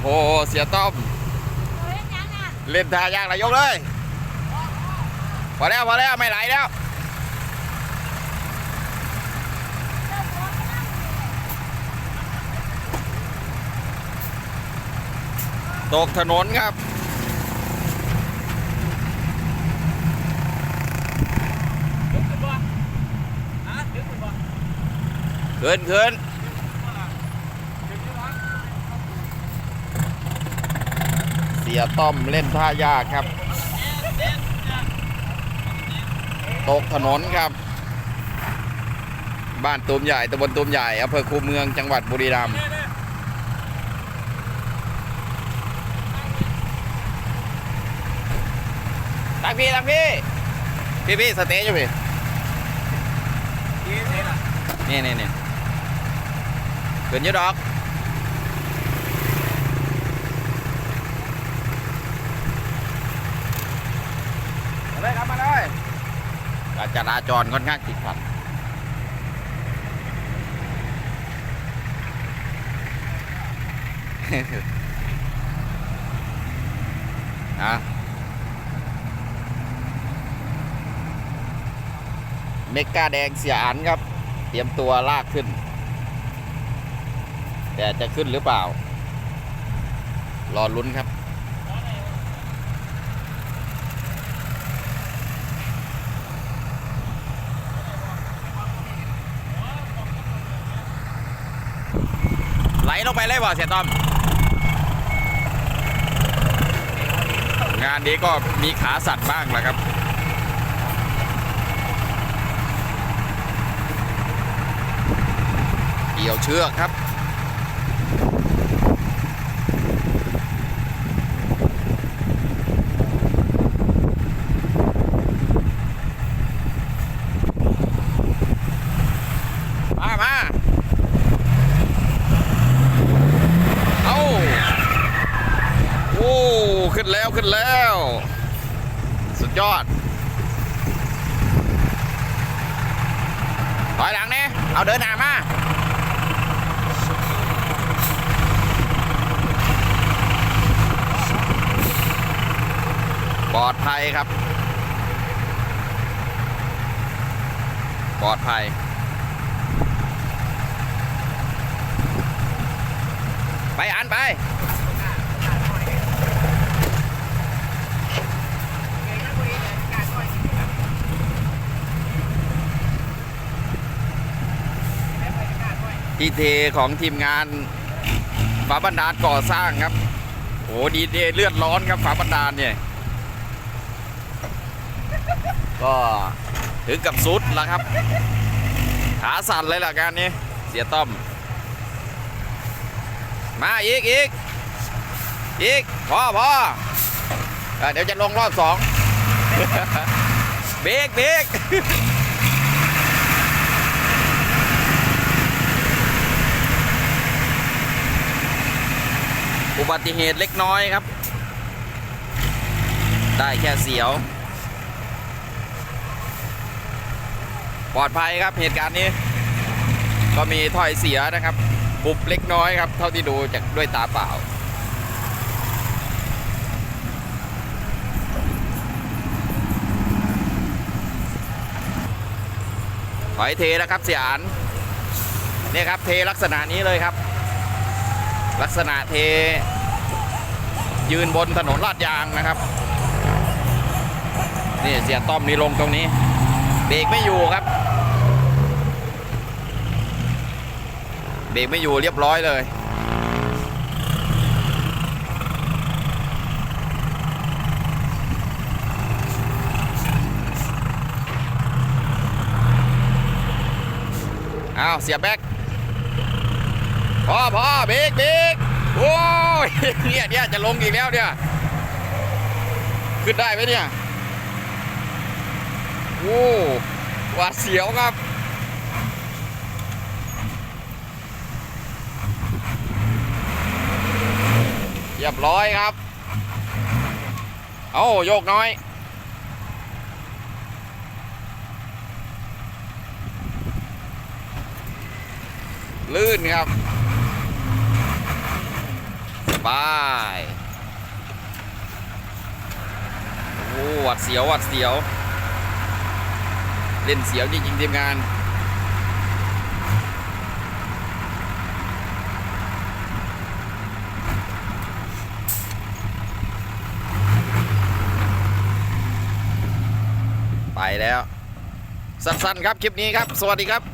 โห เสียต้อม เล่นท่ายากนายกเลย พอแล้ว พอแล้ว ไม่ไหลแล้ว ตกถนนครับถึงขึ้นบ่ฮะถึงขึ้นบ่ ขึ้นขึ้น ถึงอยู่วะ เสียต้อมเล่นท่ายากครับ ตกถนนครับ บ้านตูมใหญ่ตำบลตูมใหญ่อำเภอคูเมืองจังหวัดบุรีรัมย์ตักพี่ตักพี่ พี่พี่สเตย์อยู่พี่นี่นี่นี่ขึ้นอยูดอก มาเลยครับมาเลย การจราจรค่อนข้างติดขัดนะเมกาแดงเสียอันครับ เตรียมตัวลากขึ้น แต่จะขึ้นหรือเปล่า รอลุ้นครับ ลงไปเลยบ่เสียต้อม งานนี้ก็มีขาสัตว์บ้างแหละครับ เกี่ยวเชือกครับ มามา เอาโอ้ ขึ้ นแล้วขึ้นแล้ว สุดยอดถอยหลังนี่เอาเดินหน้ามาปลอดภัยครับ ปลอดภัย ไปอันไป ทีเทของทีมงานฝาบันดาลก่อสร้างครับโอ้ดีเดเลือดร้อนครับฝาบันดาลเนี่ยก็ถึงกับสุดแล้วครับ ขาสั่นเลยล่ะการนี้ เสียต้อม มาอีกอีกอีกพอพ่อเดี๋ยวจะลงรอบสองเบรกเบรก อุบัติเหตุเล็กน้อยครับ ได้แค่เสียว ปลอดภัยครับเหตุการณ์นี้ ก็มีถ้อยเสียนะครับบุบเล็กน้อยครับ เท่าที่ดูจากด้วยตาเปล่าถอยเทนะครับเสียอันนี่ยครับเทลักษณะนี้เลยครับ ลักษณะเท ยืนบนถนนลาดยางนะครับ นี่เสียต้อมนี่ลงตรงนี้เบรกไม่อยู่ครับเบรกไม่อยู่เรียบร้อยเลย อ้าว เสียแบ็กพอพอเบรกเบรกโอ้ ยเนี่ยเนี่ยจะลงอีกแล้วเนี่ย ขึ้นได้ไหมเนี่ย โอ้หวาดเสียวครับ เรียบร้อยครับ เอาโยกน้อยลื่นครับ ไปโอ้หวัดเสียวหวัดเสียว เล่นเสียวจริงๆทีมงานไปแล้ว สั้นๆครับ คลิปนี้ครับ สวัสดีครับ